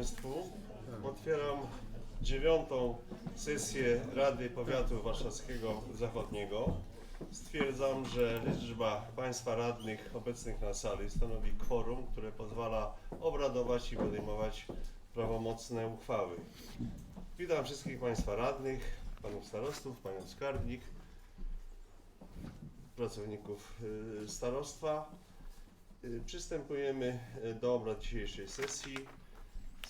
Państwu. Otwieram dziewiątą sesję Rady Powiatu Warszawskiego Zachodniego. Stwierdzam, że liczba Państwa radnych obecnych na sali stanowi kworum, które pozwala obradować i podejmować prawomocne uchwały. Witam wszystkich Państwa radnych, Panów Starostów, Panią Skarbnik, pracowników y, starostwa. Y, Przystępujemy y, do obrad dzisiejszej sesji.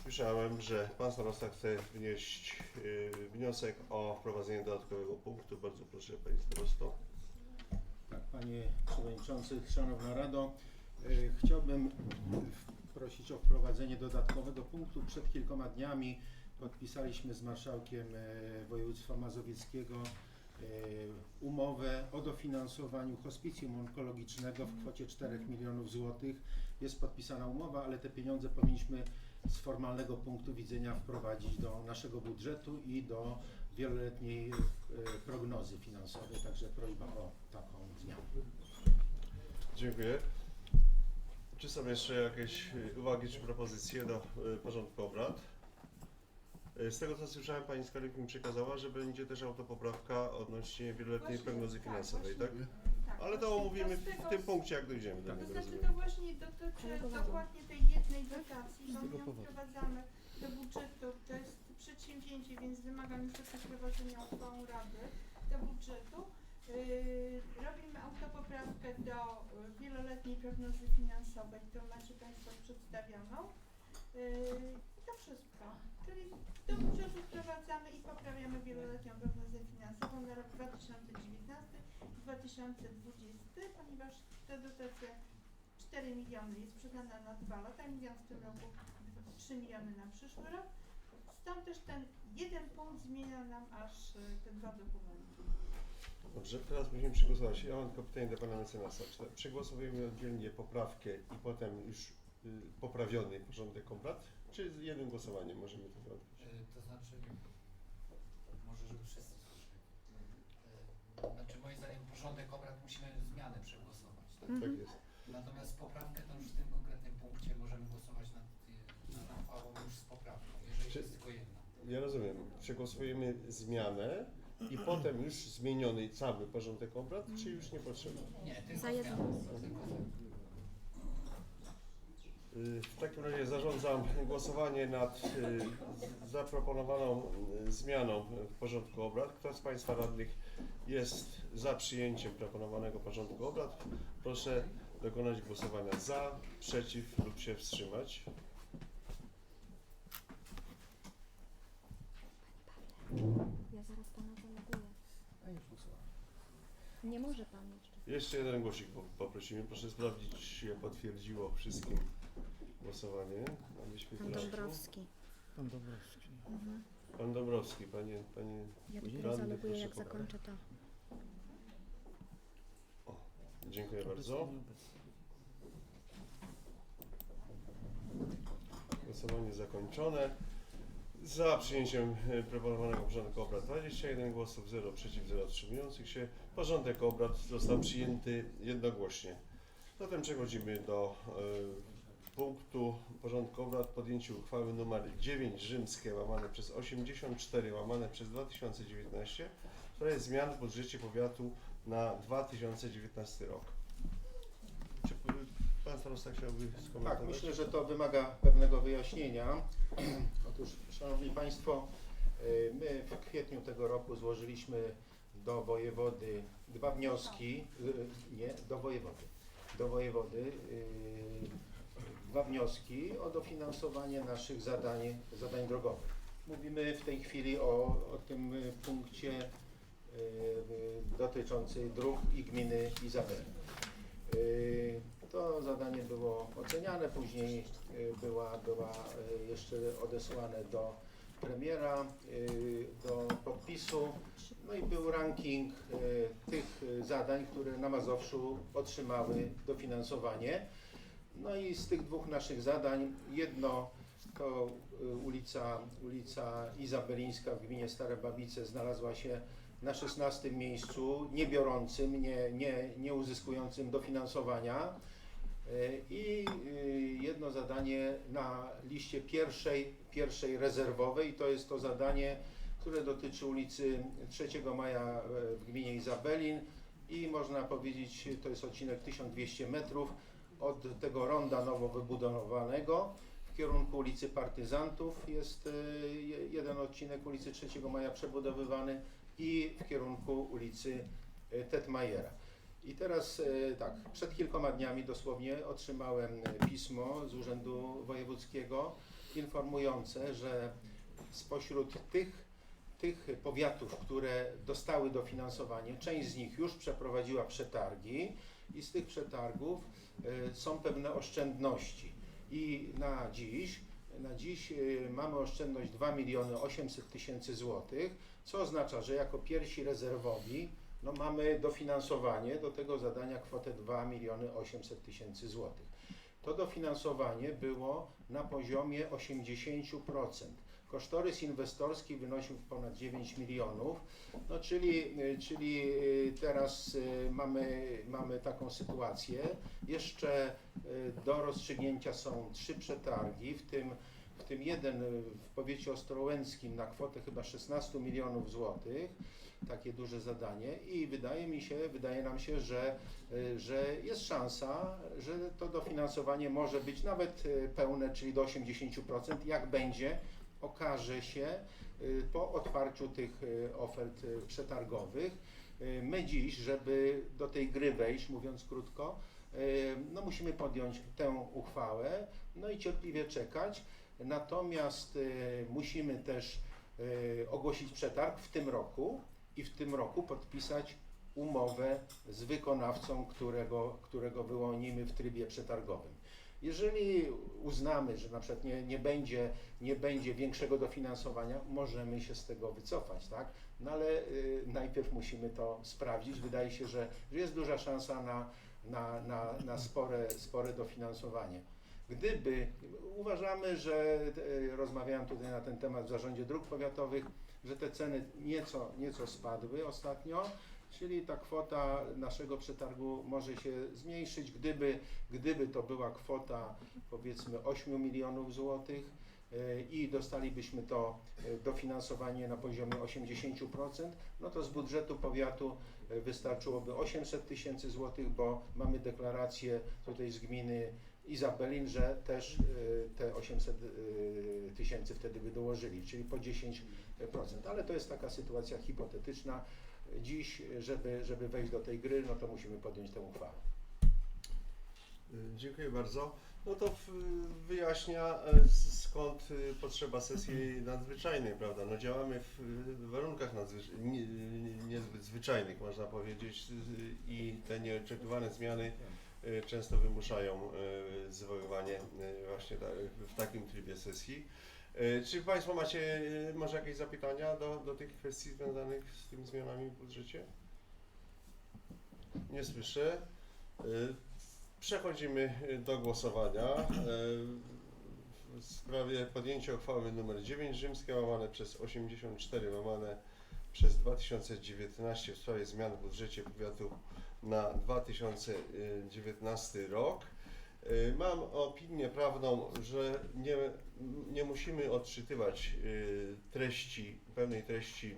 Słyszałem, że Pan Starosta chce wnieść y, wniosek o wprowadzenie dodatkowego punktu. Bardzo proszę Panie Starosto. Tak, Panie Przewodniczący, Szanowna Rado, y, chciałbym prosić o wprowadzenie dodatkowego punktu. Przed kilkoma dniami podpisaliśmy z Marszałkiem y, Województwa Mazowieckiego y, umowę o dofinansowaniu hospicjum onkologicznego w kwocie 4 milionów złotych. Jest podpisana umowa, ale te pieniądze powinniśmy z formalnego punktu widzenia wprowadzić do naszego budżetu i do wieloletniej y, prognozy finansowej, także prośba o taką zmianę. Dziękuję. Czy są jeszcze jakieś y, uwagi czy propozycje do y, porządku obrad? Z tego co słyszałem, Pani Skarbnik mi przekazała, że będzie też autopoprawka odnośnie wieloletniej prognozy tak, finansowej, tak? Tak, Ale to omówimy z w tego- tym punkcie, jak dojdziemy do To niego, znaczy rozumiem. to właśnie dotyczy dokładnie tej jednej dotacji, bo my ją wprowadzamy do budżetu. To jest przedsięwzięcie, więc wymaga niestety wprowadzenia uchwałą Rady do budżetu. Yy, robimy autopoprawkę do y, wieloletniej prognozy finansowej, którą macie Państwo przedstawioną. Yy, I to wszystko. Czyli do budżetu wprowadzamy i poprawiamy wieloletnią prognozę finansową na rok 2019 i 2020, ponieważ ta dotacja 4 miliony jest przydana na dwa lata, milion w tym roku, 3 miliony na przyszły rok. Stąd też ten jeden punkt zmienia nam aż y, te dwa dokumenty. Dobrze, teraz musimy przegłosować. Ja mam tylko pytanie do Pana Mecenasa. Czy przegłosowujemy oddzielnie poprawkę i potem już y, poprawiony porządek obrad? Czy z jednym głosowaniem możemy to zrobić? E, To znaczy, może żeby wszyscy. E, Znaczy moim zdaniem porządek obrad musimy zmianę przegłosować. Tak? Tak jest. Natomiast poprawkę to już w tym konkretnym punkcie możemy głosować nad, y, nad uchwałą już z poprawką, jeżeli Czy- jest tylko jedna. Ja rozumiem. Przegłosujemy zmianę i potem już zmieniony cały porządek obrad, czy już nie potrzeba? Nie, tylko Za jedną. zmiana. Tylko zmiana. W takim razie zarządzam głosowanie nad y, zaproponowaną y, zmianą w porządku obrad. Kto z Państwa radnych jest za przyjęciem proponowanego porządku obrad? Proszę dokonać głosowania za, przeciw lub się wstrzymać. Ja zaraz pana zaloguję. Nie może pan jeszcze. Jeszcze jeden głosik po- poprosimy. Proszę sprawdzić, czy się potwierdziło wszystkim głosowanie. Abyśmy Pan Dąbrowski. Pan Dąbrowski. Mhm. Pan Dąbrowski, panie, panie Ja Radny, dopiero zaloguję, proszę jak podać. zakończę to. Dziękuję bardzo. Głosowanie zakończone. Za przyjęciem e, proponowanego porządku obrad 21 głosów, 0 przeciw, 0 wstrzymujących się. Porządek obrad został przyjęty jednogłośnie. Zatem przechodzimy do e, punktu porządku obrad podjęcie uchwały nr 9 rzymskie łamane przez 84 łamane przez 2019 w sprawie zmian w budżecie powiatu na 2019 rok. Czy pan starosta chciałby skomentować? Tak, myślę, że to wymaga pewnego wyjaśnienia. Otóż, Szanowni Państwo, y, my w kwietniu tego roku złożyliśmy do wojewody dwa wnioski, y, nie, do wojewody, do wojewody y, dwa wnioski o dofinansowanie naszych zadań, zadań drogowych. Mówimy w tej chwili o, o tym y, punkcie y, y, dróg i gminy Izabeli. Y, To zadanie było oceniane, później y, była, była y, jeszcze odesłane do premiera, y, do podpisu. No i był ranking y, tych zadań, które na Mazowszu otrzymały dofinansowanie. No i z tych dwóch naszych zadań jedno to y, ulica, ulica Izabelińska w gminie Stare Babice znalazła się na 16 miejscu, nie biorącym, nie, nie, nie uzyskującym dofinansowania. Y, I y, jedno zadanie na liście pierwszej pierwszej rezerwowej. To jest to zadanie, które dotyczy ulicy 3 Maja w gminie Izabelin. I można powiedzieć, to jest odcinek 1200 metrów od tego ronda nowo wybudowanego w kierunku ulicy Partyzantów jest je- jeden odcinek ulicy 3 Maja przebudowywany i w kierunku ulicy e, Tetmajera. I teraz e, tak, przed kilkoma dniami dosłownie otrzymałem pismo z Urzędu Wojewódzkiego informujące, że spośród tych, tych powiatów, które dostały dofinansowanie, część z nich już przeprowadziła przetargi i z tych przetargów są pewne oszczędności. I na dziś, na dziś e, mamy oszczędność 2 miliony 800 tysięcy złotych, co oznacza, że jako pierwsi rezerwowi no mamy dofinansowanie do tego zadania kwotę 2 miliony 800 tysięcy złotych. To dofinansowanie było na poziomie 80%. Kosztorys inwestorski wynosił ponad 9 milionów, no czyli, y, czyli y, teraz y, mamy, mamy taką sytuację. Jeszcze do rozstrzygnięcia są trzy przetargi, w tym, w tym jeden w powiecie ostrołęckim na kwotę chyba 16 milionów złotych takie duże zadanie i wydaje mi się, wydaje nam się, że, że jest szansa, że to dofinansowanie może być nawet pełne, czyli do 80%. Jak będzie, okaże się y, po otwarciu tych y, ofert y, przetargowych. My dziś, żeby do tej gry wejść, mówiąc krótko, no musimy podjąć tę uchwałę, no i cierpliwie czekać. Natomiast musimy też ogłosić przetarg w tym roku i w tym roku podpisać umowę z wykonawcą, którego, którego wyłonimy w trybie przetargowym. Jeżeli uznamy, że na przykład nie, nie, będzie, nie będzie większego dofinansowania, możemy się z tego wycofać, tak? No ale y, najpierw musimy to sprawdzić. Wydaje się, że, że jest duża szansa na, na, na, na spore, spore dofinansowanie. Gdyby, uważamy, że y, rozmawiałem tutaj na ten temat w zarządzie dróg powiatowych, że te ceny nieco, nieco spadły ostatnio, czyli ta kwota naszego przetargu może się zmniejszyć, gdyby, gdyby to była kwota powiedzmy 8 milionów złotych y, i dostalibyśmy to y, dofinansowanie na poziomie 80%, no to z budżetu powiatu y, wystarczyłoby 800 tysięcy złotych, bo mamy deklarację tutaj z gminy Izabelin, że też te 800 y, tysięcy wtedy by dołożyli, czyli po 10%. Ale to jest taka sytuacja hipotetyczna. Dziś, żeby, żeby wejść do tej gry, no to musimy podjąć tę uchwałę. Dziękuję bardzo. No to wyjaśnia e, skąd y, potrzeba sesji nadzwyczajnej, prawda? No działamy w warunkach niezbyt zwyczajnych, można powiedzieć, i te nieoczekiwane zmiany y, często wymuszają y, zwoływanie właśnie w takim trybie sesji. Y, Czy Państwo macie y, może jakieś zapytania do, do tych kwestii związanych z tymi zmianami w budżecie? Nie słyszę. Y, Przechodzimy do głosowania w sprawie podjęcia uchwały nr 9 rzymskie łamane przez 84 łamane przez 2019 w sprawie zmian w budżecie powiatu na 2019 rok. Y, Mam opinię prawną, że nie, nie musimy odczytywać y, treści, pełnej treści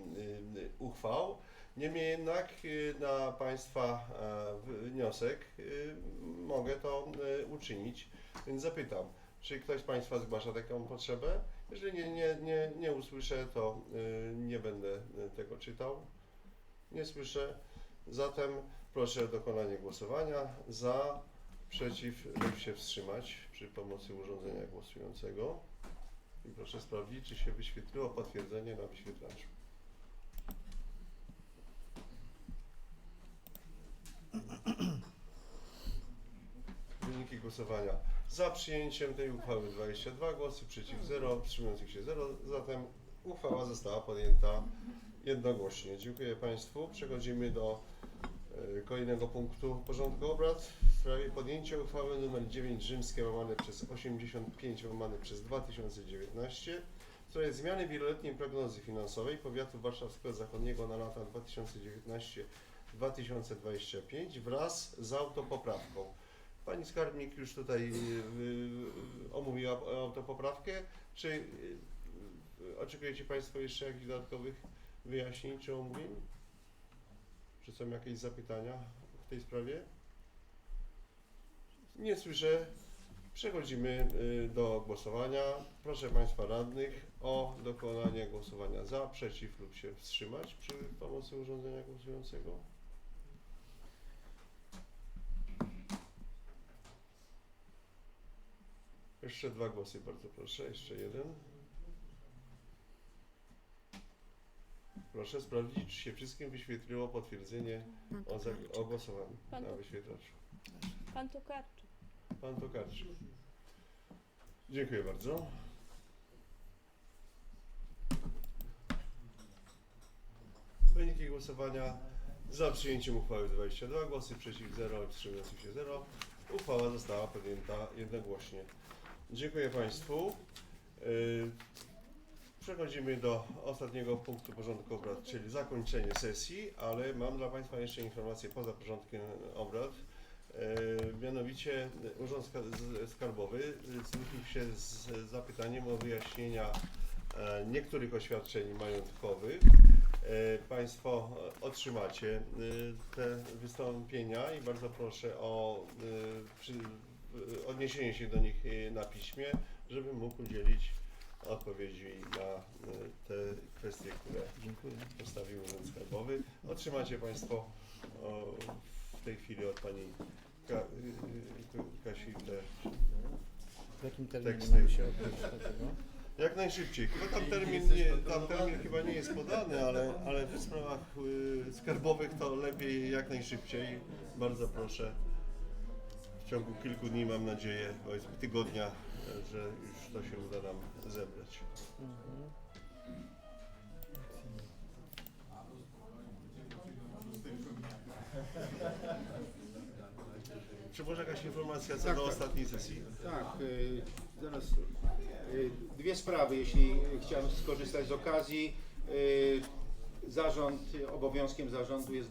y, uchwał. Niemniej jednak na Państwa e, wniosek mogę to uczynić, więc zapytam, czy ktoś z Państwa zgłasza taką potrzebę? Jeżeli nie, nie, nie, nie usłyszę, to nie będę tego czytał. Nie słyszę. Zatem proszę o dokonanie głosowania za, przeciw lub się wstrzymać przy pomocy urządzenia głosującego. I proszę sprawdzić, czy się wyświetliło potwierdzenie na wyświetlaczu. Wyniki głosowania za przyjęciem tej uchwały 22 głosy, przeciw 0, wstrzymujących się 0. Zatem uchwała została podjęta jednogłośnie. Dziękuję Państwu. Przechodzimy do kolejnego punktu porządku obrad w sprawie podjęcia uchwały nr 9 rzymskie łamane przez 85 łamane przez 2019 w sprawie zmiany wieloletniej prognozy finansowej powiatu warszawskiego zachodniego na lata 2019-2025 wraz z autopoprawką. Pani skarbnik już tutaj y, y, omówiła autopoprawkę. Czy y, oczekujecie Państwo jeszcze jakichś dodatkowych wyjaśnień czy omówień? Czy są jakieś zapytania w tej sprawie? Nie słyszę. Przechodzimy y, do głosowania. Proszę Państwa radnych o dokonanie głosowania za, przeciw lub się wstrzymać przy pomocy urządzenia głosującego. Jeszcze dwa głosy, bardzo proszę. Jeszcze jeden. Proszę sprawdzić, czy się wszystkim wyświetliło potwierdzenie o, o głosowaniu Pan na wyświetlaczu. Pan Tokarczyk. Pan Tokarczyk. Dziękuję bardzo. Wyniki głosowania za przyjęciem uchwały 22 głosy, przeciw 0, wstrzymujących się 0. Uchwała została podjęta jednogłośnie. Dziękuję Państwu. Yy, Przechodzimy do ostatniego punktu porządku obrad, czyli zakończenie sesji, ale mam dla Państwa jeszcze informację poza porządkiem obrad. E, Mianowicie Urząd Ska- z- Skarbowy e, zwrócił się z zapytaniem o wyjaśnienia e, niektórych oświadczeń majątkowych. E, Państwo e, otrzymacie e, te wystąpienia i bardzo proszę o e, e, odniesienie się do nich e, na piśmie, żebym mógł udzielić odpowiedzi na e, te kwestie, które postawił Urząd Skarbowy. Otrzymacie Państwo o, w tej chwili od Pani Ka, y, y, Kasi te W jakim terminie Teksty. mamy się odnieść do tego? jak najszybciej. Chyba tam termin, nie, tam termin chyba nie jest podany, ale, ale w sprawach y, skarbowych to lepiej jak najszybciej. Bardzo proszę. W ciągu kilku dni mam nadzieję, powiedzmy tygodnia, że już to się uda nam zebrać. Mhm. Czy może jakaś informacja co Tak, do tak. ostatniej sesji? Tak, y, zaraz. y, Dwie sprawy, jeśli chciałem skorzystać z okazji. Y, Zarząd, obowiązkiem zarządu jest